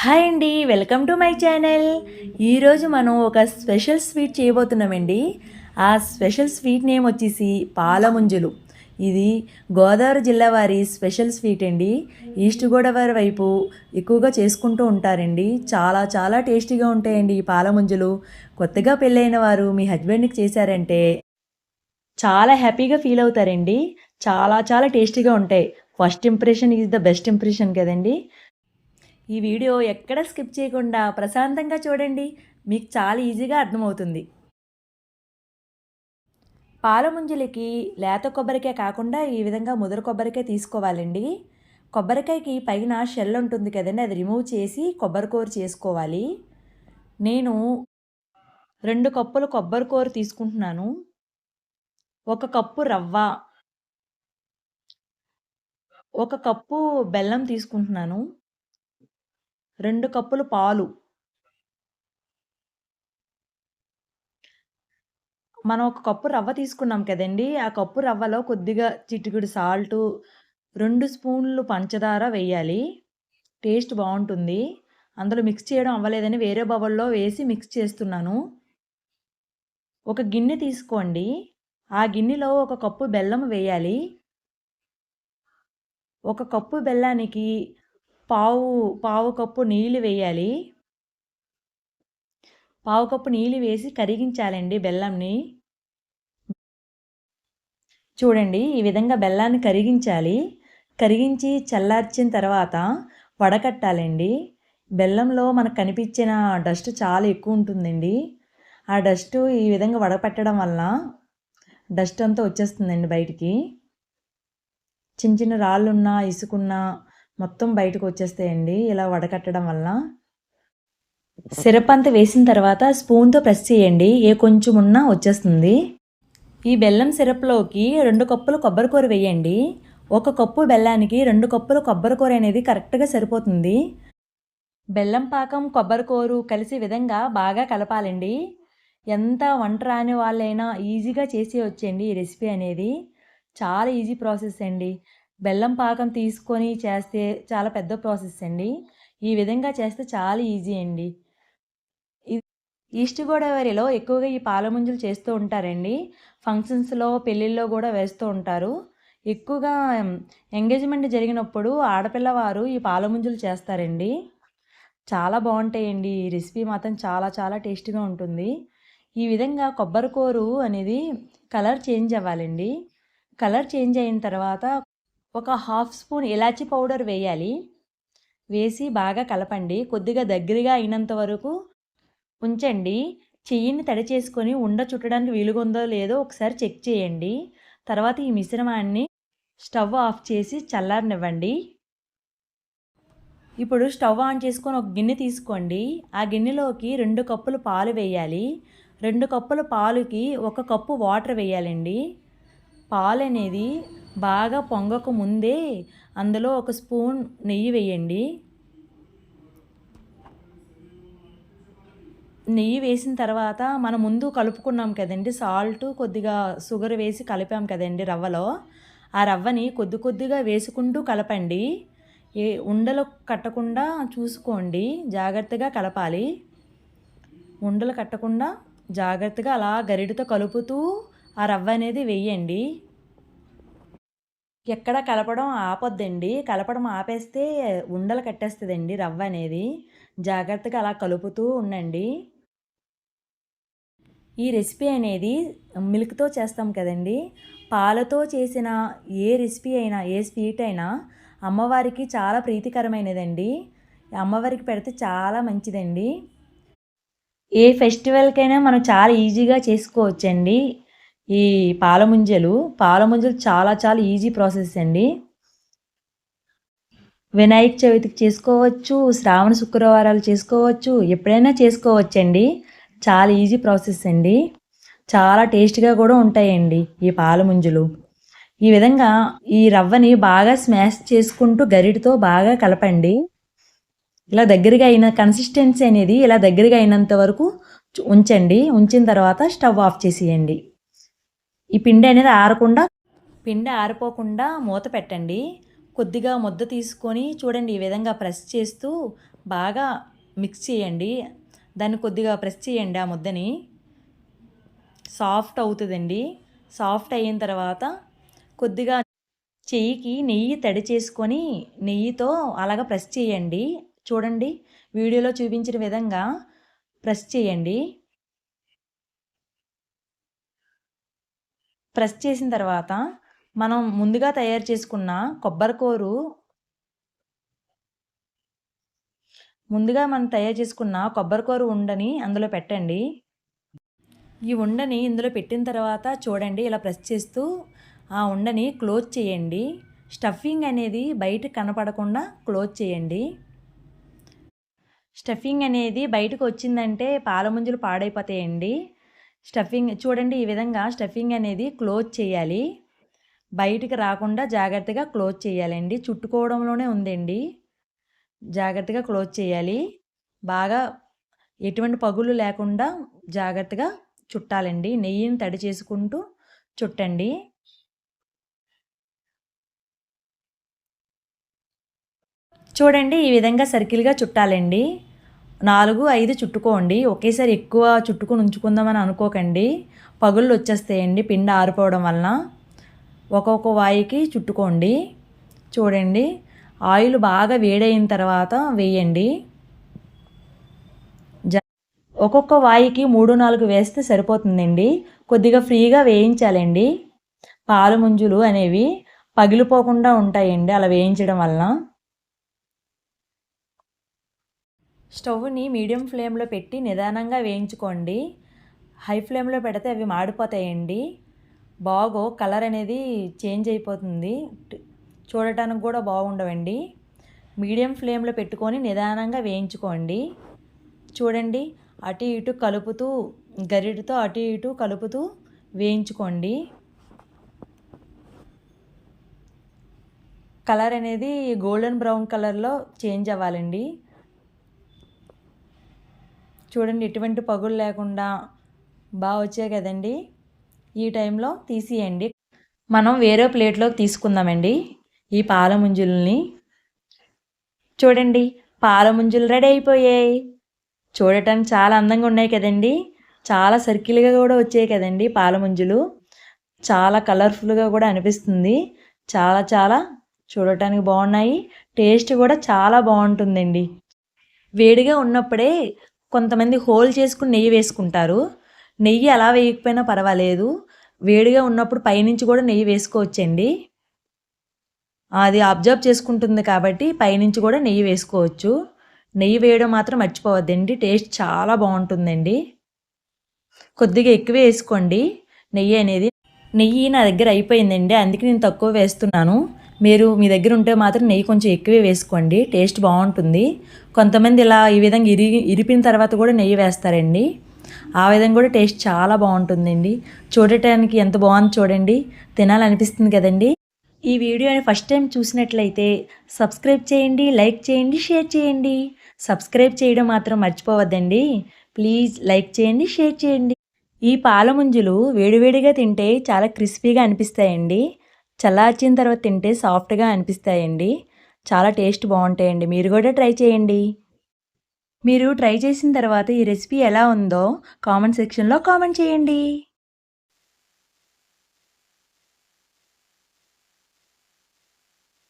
Hi అండి welcome to my channel. ఈరోజు మనం ఒక స్పెషల్ స్వీట్ చేయబోతున్నామండి. ఆ స్పెషల్ స్వీట్ నేమ్ వచ్చేసి పాలముంజలు. ఇది గోదావరి జిల్లా వారి స్పెషల్ స్వీట్ అండి. ఈస్ట్ గోదావరి వైపు ఎక్కువగా చేసుకుంటూ ఉంటారండి. చాలా చాలా టేస్టీగా ఉంటాయండి ఈ పాలముంజులు. కొత్తగా పెళ్ళైన వారు మీ హస్బెండ్కి చేశారంటే చాలా హ్యాపీగా ఫీల్ అవుతారండి. చాలా చాలా టేస్టీగా ఉంటాయి. First impression is the best impression కదండి. ఈ వీడియో ఎక్కడ స్కిప్ చేయకుండా ప్రశాంతంగా చూడండి. మీకు చాలా ఈజీగా అర్థమవుతుంది. పాల ముంజలకి లేత కొబ్బరికాయ కాకుండా ఈ విధంగా ముదురు కొబ్బరికాయ తీసుకోవాలండి. కొబ్బరికాయకి పైన షెల్ ఉంటుంది కదండి అది రిమూవ్ చేసి కొబ్బరి కూర చేసుకోవాలి. నేను రెండు కప్పులు కొబ్బరి కూర తీసుకుంటున్నాను. ఒక కప్పు రవ్వ ఒక కప్పు బెల్లం తీసుకుంటున్నాను. రెండు కప్పులు పాలు. మనం ఒక కప్పు రవ్వ తీసుకున్నాం కదండి. ఆ కప్పు రవ్వలో కొద్దిగా చిటికుడు సాల్టు రెండు స్పూన్లు పంచదార వేయాలి. టేస్ట్ బాగుంటుంది. అందులో మిక్స్ చేయడం అవ్వలేదని వేరే బౌల్లో వేసి మిక్స్ చేస్తున్నాను. ఒక గిన్నె తీసుకోండి. ఆ గిన్నెలో ఒక కప్పు బెల్లం వేయాలి. ఒక కప్పు బెల్లానికి పావు పావు కప్పు నీళ్ళు వేయాలి. పావు కప్పు నీళ్ళు వేసి కరిగించాలండి బెల్లంని. చూడండి ఈ విధంగా బెల్లాన్ని కరిగించాలి. కరిగించి చల్లార్చిన తర్వాత వడకట్టాలండి. బెల్లంలో మనకు కనిపించిన డస్ట్ చాలా ఎక్కువ ఉంటుందండి. ఆ డస్ట్ ఈ విధంగా వడపెట్టడం వల్ల డస్ట్ అంతా వచ్చేస్తుందండి బయటికి. చిన్న చిన్న రాళ్ళున్నా ఇసుకున్నా మొత్తం బయటకు వచ్చేస్తాయండి ఇలా వడకట్టడం వల్ల సిరప్ అంతా వేసిన తర్వాత స్పూన్తో ప్రెస్ చేయండి. ఏ కొంచెం ఉన్నా వచ్చేస్తుంది. ఈ బెల్లం సిరప్లోకి రెండు కప్పులు కొబ్బరికూర వేయండి. ఒక కప్పు బెల్లానికి రెండు కప్పులు కొబ్బరికూర అనేది కరెక్ట్గా సరిపోతుంది. బెల్లం పాకం కొబ్బరికూరు కలిసి విధంగా బాగా కలపాలండి. ఎంత వంట రాని వాళ్ళైనా ఈజీగా చేసి వచ్చేయండి ఈ రెసిపీ అనేది. చాలా ఈజీ ప్రాసెస్ అండి. బెల్లం పాకం తీసుకొని చేస్తే చాలా పెద్ద ప్రాసెస్ అండి. ఈ విధంగా చేస్తే చాలా ఈజీ అండి. ఈస్ట్ గోదావరిలో ఎక్కువగా ఈ పాలముంజలు చేస్తూ ఉంటారండి. ఫంక్షన్స్లో పెళ్ళిళ్ళలో కూడా వేస్తూ ఉంటారు. ఎక్కువగా ఎంగేజ్మెంట్ జరిగినప్పుడు ఆడపిల్లవారు ఈ పాలముంజలు చేస్తారండి. చాలా బాగుంటాయండి. ఈ రెసిపీ మాత్రం చాలా చాలా టేస్టీగా ఉంటుంది. ఈ విధంగా కొబ్బరికూరు అనేది కలర్ చేంజ్ అవ్వాలండి. కలర్ చేంజ్ అయిన తర్వాత ఒక హాఫ్ స్పూన్ ఇలాచి పౌడర్ వేయాలి. వేసి బాగా కలపండి. కొద్దిగా దగ్గరగా అయినంత వరకు ఉంచండి. చెయ్యిని తడి చేసుకొని ఉండ చుట్టడానికి వీలుగా ఉందో లేదో ఒకసారి చెక్ చేయండి. తర్వాత ఈ మిశ్రమాన్ని స్టవ్ ఆఫ్ చేసి చల్లారనివ్వండి. ఇప్పుడు స్టవ్ ఆన్ చేసుకొని ఒక గిన్నె తీసుకోండి. ఆ గిన్నెలోకి రెండు కప్పులు పాలు వేయాలి. రెండు కప్పుల పాలుకి ఒక కప్పు వాటర్ వేయాలండి. పాలు అనేది బాగా పొంగక ముందే అందులో ఒక స్పూన్ నెయ్యి వేయండి. నెయ్యి వేసిన తర్వాత మనం ముందు కలుపుకున్నాం కదండి సాల్ట్ కొద్దిగా షుగర్ వేసి కలిపాం కదండి రవ్వలో. ఆ రవ్వని కొద్ది కొద్దిగా వేసుకుంటూ కలపండి. ఏ ఉండలు కట్టకుండా చూసుకోండి జాగ్రత్తగా కలపాలి. ఉండలు కట్టకుండా జాగ్రత్తగా అలా గరిటతో కలుపుతూ ఆ రవ్వ అనేది వేయండి. ఎక్కడ కలపడం ఆపొద్దండి. కలపడం ఆపేస్తే ఉండలు కట్టేస్తుందండి రవ్వ అనేది. జాగ్రత్తగా అలా కలుపుతూ ఉండండి. ఈ రెసిపీ అనేది మిల్క్తో చేస్తాం కదండి. పాలతో చేసిన ఏ రెసిపీ అయినా ఏ స్వీట్ అయినా అమ్మవారికి చాలా ప్రీతికరమైనదండి. అమ్మవారికి పెడితే చాలా మంచిదండి. ఏ ఫెస్టివల్కైనా మనం చాలా ఈజీగా చేసుకోవచ్చండి. ఈ పాలముంజలు పాలముంజలు చాలా చాలా ఈజీ ప్రాసెస్ అండి. వినాయక చవితికి చేసుకోవచ్చు శ్రావణ శుక్రవారాలు చేసుకోవచ్చు ఎప్పుడైనా చేసుకోవచ్చండి. చాలా ఈజీ ప్రాసెస్ అండి. చాలా టేస్ట్గా కూడా ఉంటాయండి ఈ పాలముంజలు. ఈ విధంగా ఈ రవ్వని బాగా స్మాష్ చేసుకుంటూ గరిటితో బాగా కలపండి. ఇలా దగ్గరగా అయిన కన్సిస్టెన్సీ అనేది ఇలా దగ్గరగా అయినంత వరకు ఉంచండి. ఉంచిన తర్వాత స్టవ్ ఆఫ్ చేసేయండి. ఈ పిండి అనేది ఆరకుండా పిండి ఆరిపోకుండా మూత పెట్టండి. కొద్దిగా ముద్ద తీసుకొని చూడండి ఈ విధంగా ప్రెస్ చేస్తూ బాగా మిక్స్ చేయండి. దాన్ని కొద్దిగా ప్రెస్ చేయండి ఆ ముద్దని. సాఫ్ట్ అవుతుందండి. సాఫ్ట్ అయిన తర్వాత కొద్దిగా చెయ్యికి నెయ్యి తడి చేసుకొని నెయ్యితో అలాగ ప్రెస్ చేయండి. చూడండి వీడియోలో చూపించిన విధంగా ప్రెస్ చేయండి. ప్రెస్ చేసిన తర్వాత మనం ముందుగా తయారు చేసుకున్న కొబ్బరికూరు ముందుగా మనం తయారు చేసుకున్న కొబ్బరికూర ఉండని అందులో పెట్టండి. ఈ ఉండని ఇందులో పెట్టిన తర్వాత చూడండి ఇలా ప్రెస్ చేస్తూ ఆ ఉండని క్లోజ్ చేయండి. స్టఫింగ్ అనేది బయట కనపడకుండా క్లోజ్ చేయండి. స్టఫింగ్ అనేది బయటకు వచ్చిందంటే పాల ముంజులు పాడైపోతాయండి. స్టఫింగ్ చూడండి ఈ విధంగా స్టఫింగ్ అనేది క్లోజ్ చేయాలి. బయటికి రాకుండా జాగ్రత్తగా క్లోజ్ చేయాలండి. చుట్టుకోవడంలోనే ఉందండి. జాగ్రత్తగా క్లోజ్ చేయాలి. బాగా ఎటువంటి పగులు లేకుండా జాగ్రత్తగా చుట్టాలండి. నెయ్యిని తడి చేసుకుంటూ చుట్టండి. చూడండి ఈ విధంగా సర్కిల్గా చుట్టాలండి. నాలుగు ఐదు చుట్టుకోండి. ఒకేసారి ఎక్కువ చుట్టుకొని ఉంచుకుందామని అనుకోకండి. పగుళ్ళు వచ్చేస్తాయండి పిండి ఆరిపోవడం వలన. ఒక్కొక్క వాయికి చుట్టుకోండి. చూడండి. ఆయిల్ బాగా వేడైన తర్వాత వేయండి. ఒక్కొక్క వాయికి మూడు నాలుగు వేస్తే సరిపోతుందండి. కొద్దిగా ఫ్రీగా వేయించాలండి. పాల ముంజులు అనేవి పగిలిపోకుండా ఉంటాయండి అలా వేయించడం వలన. స్టవ్ని మీడియం ఫ్లేమ్లో పెట్టి నిదానంగా వేయించుకోండి. హై ఫ్లేమ్లో పెడితే అవి మాడిపోతాయండి. బాగో కలర్ అనేది చేంజ్ అయిపోతుంది. చూడటానికి కూడా బాగుండవండి. మీడియం ఫ్లేమ్లో పెట్టుకొని నిదానంగా వేయించుకోండి. చూడండి అటు ఇటు కలుపుతూ గరిటతో అటు ఇటు కలుపుతూ వేయించుకోండి. కలర్ అనేది గోల్డెన్ బ్రౌన్ కలర్లో చేంజ్ అవ్వాలండి. చూడండి ఎటువంటి పగులు లేకుండా బాగా వచ్చాయి కదండి. ఈ టైంలో తీసియండి. మనం వేరే ప్లేట్లోకి తీసుకుందామండి. ఈ పాల ముంజుల్ని చూడండి పాల ముంజులు రెడీ అయిపోయాయి. చూడటానికి చాలా అందంగా ఉన్నాయి కదండి. చాలా సర్కిల్గా కూడా వచ్చాయి కదండి పాల ముంజులు చాలా కలర్ఫుల్గా కూడా అనిపిస్తుంది. చాలా చాలా చూడటానికి బాగున్నాయి. టేస్ట్ కూడా చాలా బాగుంటుందండి. వేడిగా ఉన్నప్పుడే కొంతమంది హోల్ చేసుకుని నెయ్యి వేసుకుంటారు. నెయ్యి అలా వేయకపోయినా పర్వాలేదు. వేడిగా ఉన్నప్పుడు పైనుంచి కూడా నెయ్యి వేసుకోవచ్చండి. అది అబ్జర్వ్ చేసుకుంటుంది కాబట్టి పైనుంచి కూడా నెయ్యి వేసుకోవచ్చు. నెయ్యి వేయడం మాత్రం మర్చిపోవద్దండి. టేస్ట్ చాలా బాగుంటుందండి. కొద్దిగా ఎక్కువే వేసుకోండి. నెయ్యి అనేది నెయ్యి నా దగ్గర అయిపోయిందండి. అందుకే నేను తక్కువ వేస్తున్నాను. మీరు మీ దగ్గర ఉంటే మాత్రం నెయ్యి కొంచెం ఎక్కువే వేసుకోండి. టేస్ట్ బాగుంటుంది. కొంతమంది ఇలా ఈ విధంగా ఇరిగి ఇరిపిన తర్వాత కూడా నెయ్యి వేస్తారండి. ఆ విధంగా కూడా టేస్ట్ చాలా బాగుంటుందండి. చూడటానికి ఎంత బాగుంది చూడండి. తినాలనిపిస్తుంది కదండి. ఈ వీడియోని ఫస్ట్ టైం చూసినట్లయితే సబ్స్క్రైబ్ చేయండి లైక్ చేయండి షేర్ చేయండి. సబ్స్క్రైబ్ చేయడం మాత్రం మర్చిపోవద్దండి. ప్లీజ్ లైక్ చేయండి షేర్ చేయండి. ఈ పాల ముంజులు వేడివేడిగా తింటే చాలా క్రిస్పీగా అనిపిస్తాయండి. చల్లార్చిన తర్వాత తింటే సాఫ్ట్గా అనిపిస్తాయండి. చాలా టేస్ట్ బాగుంటాయండి. మీరు కూడా ట్రై చేయండి. మీరు ట్రై చేసిన తర్వాత ఈ రెసిపీ ఎలా ఉందో కామెంట్ సెక్షన్లో కామెంట్ చేయండి.